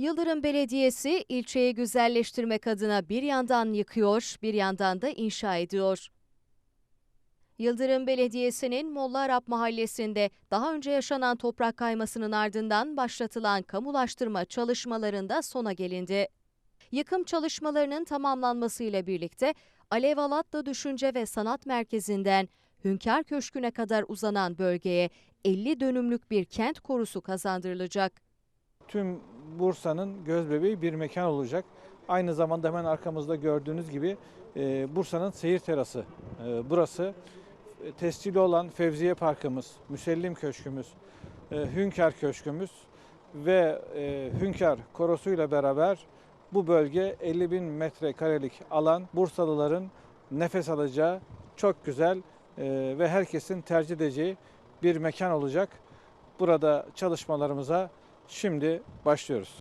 Yıldırım Belediyesi ilçeyi güzelleştirmek adına bir yandan yıkıyor, bir yandan da inşa ediyor. Yıldırım Belediyesi'nin Molla Arap Mahallesi'nde daha önce yaşanan toprak kaymasının ardından başlatılan kamulaştırma çalışmalarında sona gelindi. Yıkım çalışmalarının tamamlanmasıyla birlikte Alev Alatlı Düşünce ve Sanat Merkezi'nden Hünkar Köşkü'ne kadar uzanan bölgeye 50 dönümlük bir kent korusu kazandırılacak. tüm Bursa'nın gözbebeği bir mekan olacak. Aynı zamanda hemen arkamızda gördüğünüz gibi e, Bursa'nın seyir terası e, burası. E, Tescilli olan Fevziye Parkımız, Müsellim Köşkümüz, e, Hünkar Köşkümüz ve e, Hünkar Korosu'yla beraber bu bölge 50 bin metrekarelik alan Bursalıların nefes alacağı çok güzel e, ve herkesin tercih edeceği bir mekan olacak. Burada çalışmalarımıza Şimdi başlıyoruz.